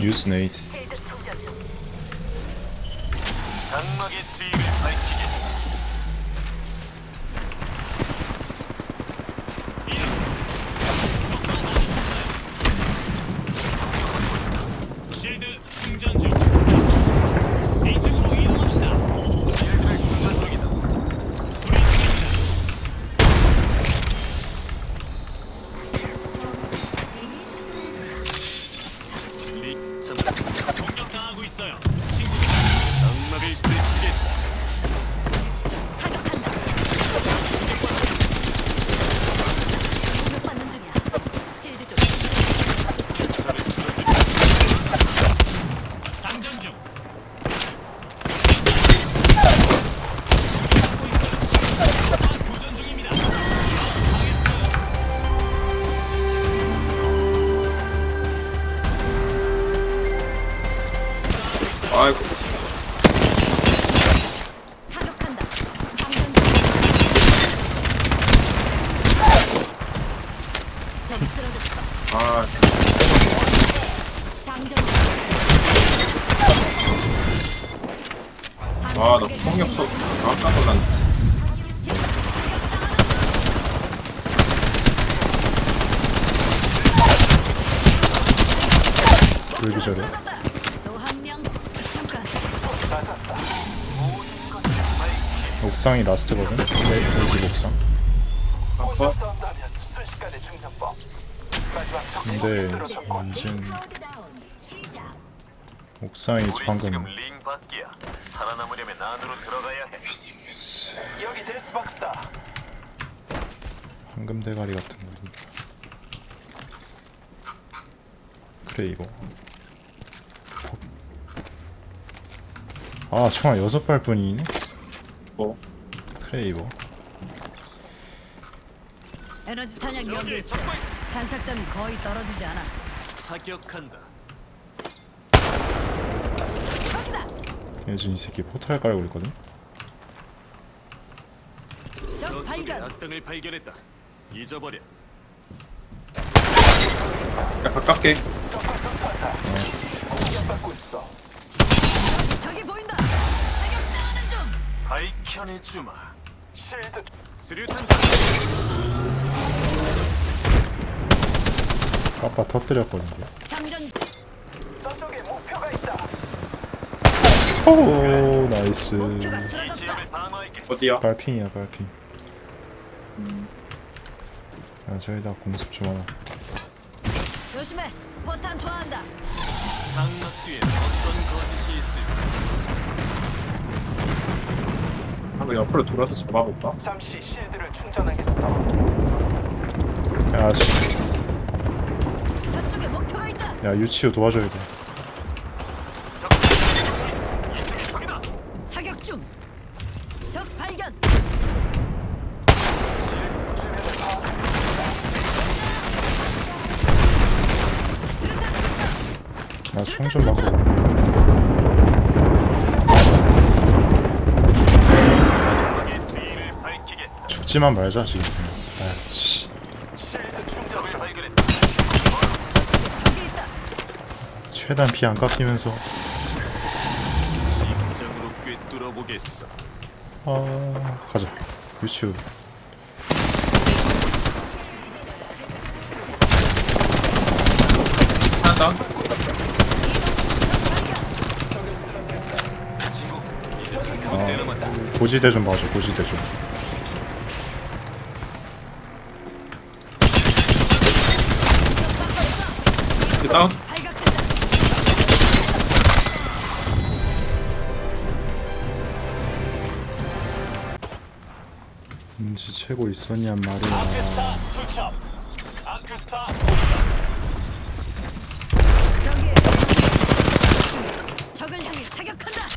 뉴스 와, 나 폭력 쳐. 깜짝 놀랐네. 왜 기절해? 또한 명. 잠깐. 옥상이 라스트거든? 네, 집 옥상 아파? 근데 들어섰고. 인증 카운트다운. 시작. 옥상이 방금 지금 링 밖이야. 살아남으려면 안으로 들어가야 해. 여기 데스박스다. 황금 대가리 같은 거 크레이버 아 총알 여섯 발 뿐이네? 뭐? 크레이버 에너지 탄약 여기 있어. 탄착점이 거의 떨어지지 않아. 사격한다. 예준 이 새끼 포탈 깔고 있거든? 적 저쪽에 발견. 악당을 발견했다. 잊어버려. 야, 가깝게. 저기 보인다. 사격 당하는 중. 밝혀내 주마. 실드. 수류탄 까빠 터뜨렸거든요 장전. 저쪽에 목표가 있다. 오 나이스. 어디야? 빨핑이야 빨핑 야 저기다 공습 좀 하나 조심해. 포탄 좋아한다. 장막 뒤에 어떤 거짓이 있을까? 한번 옆으로 돌아서 잡아볼까? 잠시 실드를 충전하겠어. 야, 씨. 저쪽에 목표가 있다. 야 유치우 도와줘야 돼 적. 이쪽이 적이다. 사격 중. 적 발견. 실드 주변을 파악. 나총좀 막고 장막의 뒤를 밝히겠다. 죽지만 말자 지금 아씨. 최대한 피 안 깎이면서 심장으로 꿰뚫어 보겠어. 아 가자 유치우 하나 친구, 이제. 고지대 좀 봐줘 고지대 좀 그 다운? 최고 있었냔 말이야 아크스타 투첩. 아크스타 저기. 적을 향해 사격한다.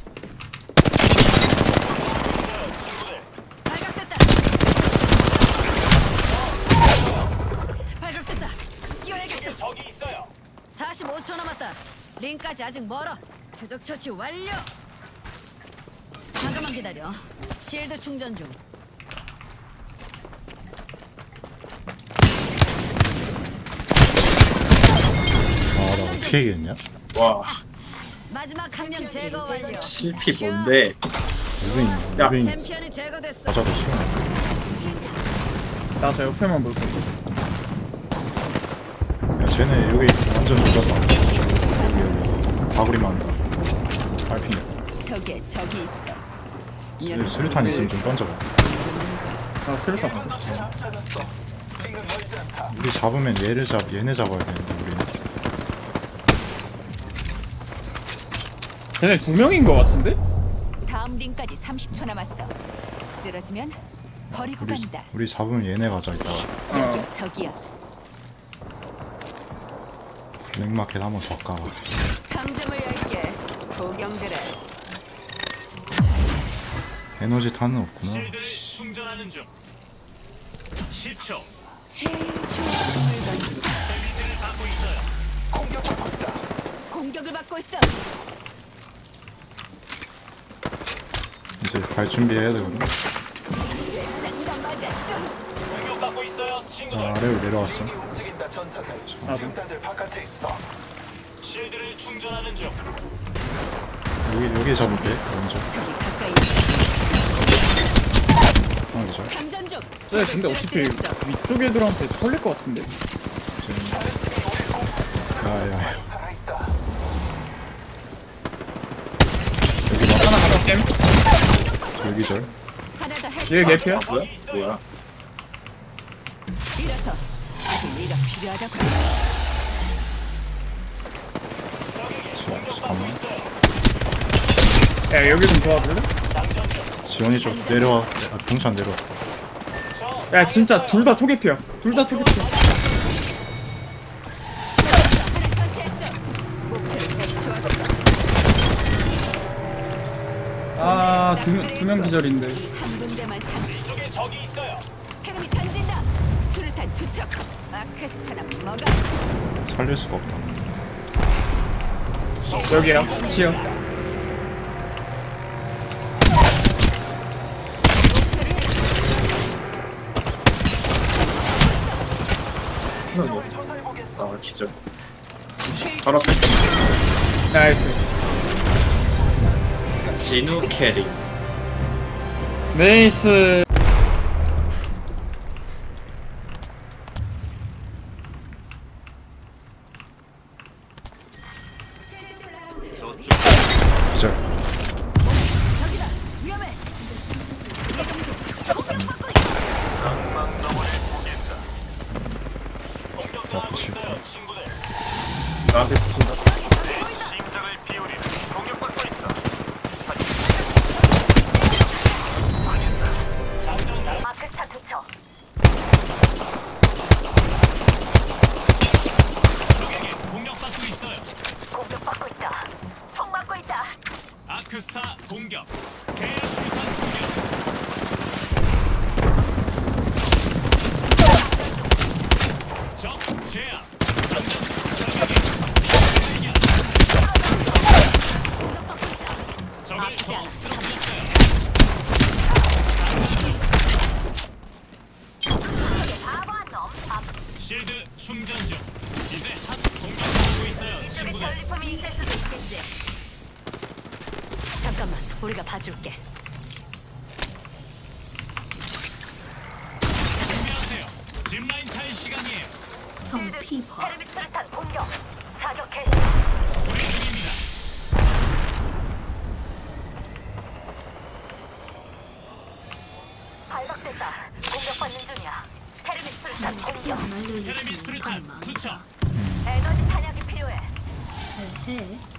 발각됐다. 발각됐다. 뛰어야겠어. 적이 있어요. 45초 남았다. 링까지 아직 멀어. 표적 처치 완료. 잠깐만 기다려. 실드 충전 중. 아 나 어떻게 이겼냐 와 마지막 한 명 제거 완료. CP 뭔데. 무빙 챔피언이 제거됐어. 맞아줬어 나 저 옆에만 볼 거야. 야 쟤네 여기 완전 여기 여기 바구리만 한다 빨핑 저게 저기 있어. 수- 수류탄 있으면 좀 던져봐 나 수류탄 봤어. 우리 잡으면 얘를 잡 얘네 잡아야 되는데 우리는 쟤네 두 명인 거 같은데? 다음 링까지 30초 남았어. 쓰러지면 버리고 우리, 간다. 우리 잡으면 얘네 가자 이따가 여기 저기야. 블랙마켓 한번 더 까봐 상점을 열게. 고경들의 에너지 탄은 없구나 실드를 충전하는 중. 10초. 제일 물건. 데미지를 받고 있어요. 공격을 받고 있어. 이제 갈 준비해야 되거든 짱가 맞았어. 공격받고 있어요, 아, 친구들. 아래로 내려왔어 움직인다 전사들. 지금 다들 바깥에 있어. 실드를 충전하는 중. 여기 여기 잡을게 먼저 저기 가까이 있어. 하나 기절 장전 중. 쟤 근데 어차피 위쪽 애들한테 털릴 것 같은데? 야야 살아있다. 하나 가자 겜. 여기 절 하나 더 얘. 개피야? 뭐야 뭐야 밀어서. 네가 필요하다고. 지- 잠깐만 야 여기 좀 도와줄래? 지원이 좀 내려와 아, 동찬 내려와 야 진짜 둘 다 초계피야. 둘 다 초계피야. 아두명 기절인데. 한 군데만 산. 이쪽에 적이 있어요. 헤름이 던진다. 수류탄 투척. 아크스타나 먹어. 살릴 수가 없다 여기야. 지어. 조사해보겠어. 아 기절 바로 앞에 나이스. 진우 캐리 네이 아크스타 공격. 새 수류탄 잠깐만, 우리가 봐줄게. 준비하세요. 짚라인 탈 시간이에요. 헤르미 수류탄 공격. 사격 개시. 불의 중입니다. 발각됐다. 공격받는 중이야. 헤르미 수류탄 공격. 테레비 수류탄 투척. 에너지 탄약이 필요해. 장전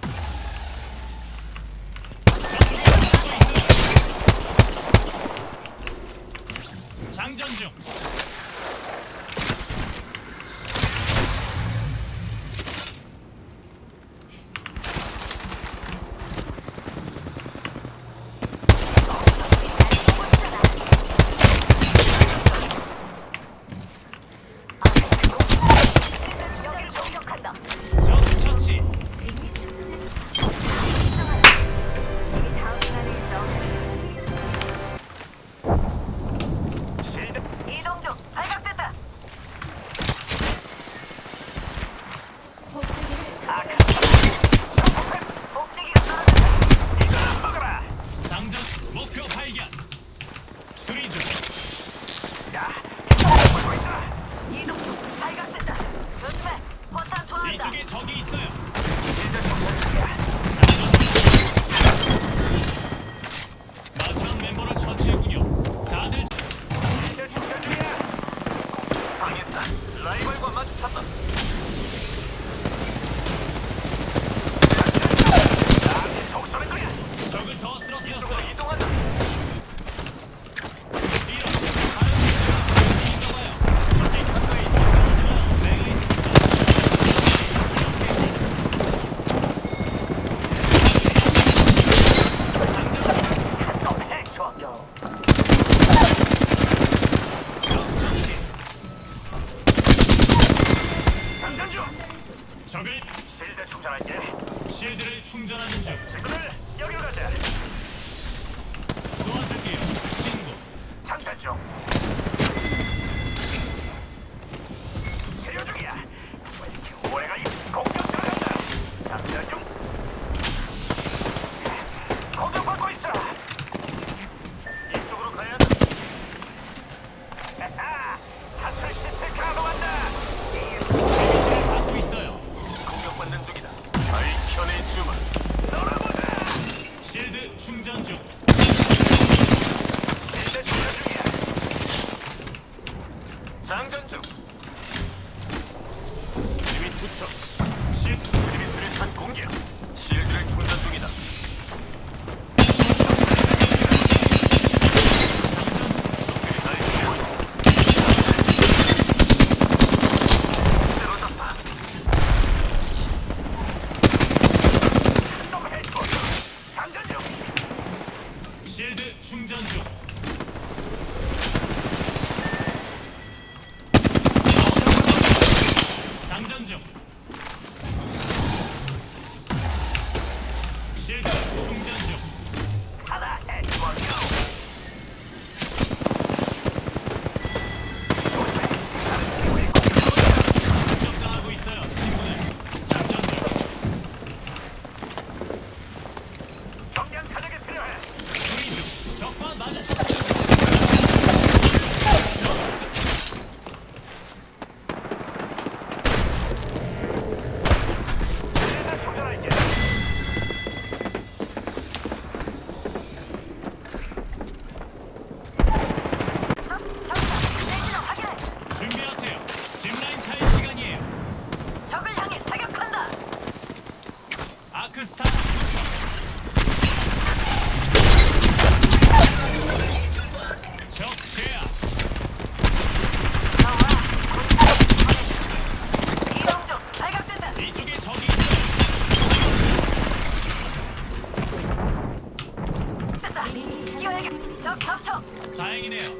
적 접촉. 다행이네요.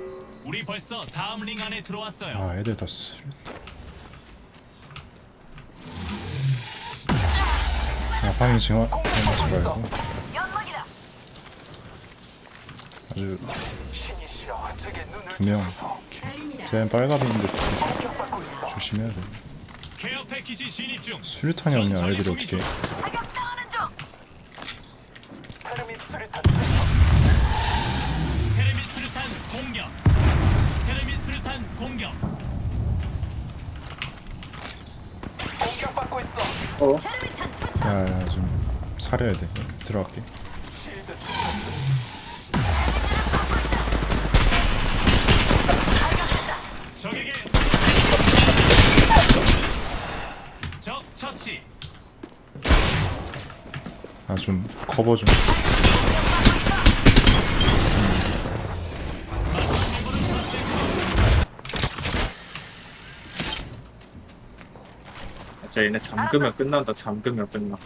우리 벌써 다음 링 안에 들어왔어요. 아 애들 다 쓰. 아 방이 지금 맞지 말고 연막이다. 아주 신이 눈을 두명 걔는 빨갑인데 조심해야 돼. 케어 패키지 진입 중. 수류탄이 없냐 애들이 어떻게 사격 당하는 중. 테르밋 수류탄 테 어. 야야 좀 사려야 돼 들어갈게. 아 좀 커버 좀 진짜 얘네 잠그면 끝난다 잠그면 끝나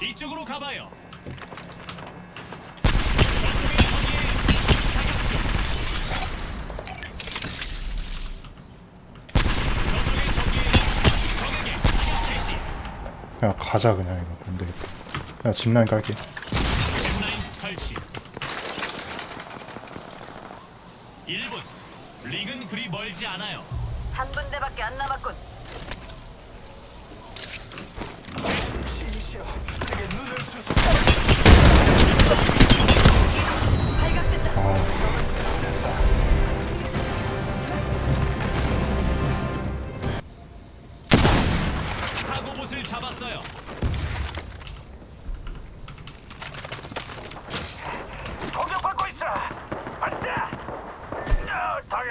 이쪽으로 가봐요. 야 가자 그냥 이거 안 되겠다 야 짚라인 깔게 짚라인 설치. 1분. 링은 그리 멀지 않아요. 한 군데밖에 안 남았군.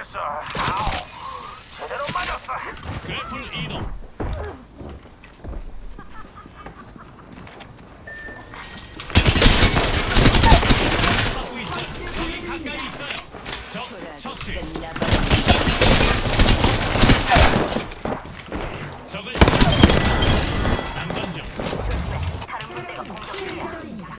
어, 당했어. 아우. 제대로 맞았어. 그래플 이동.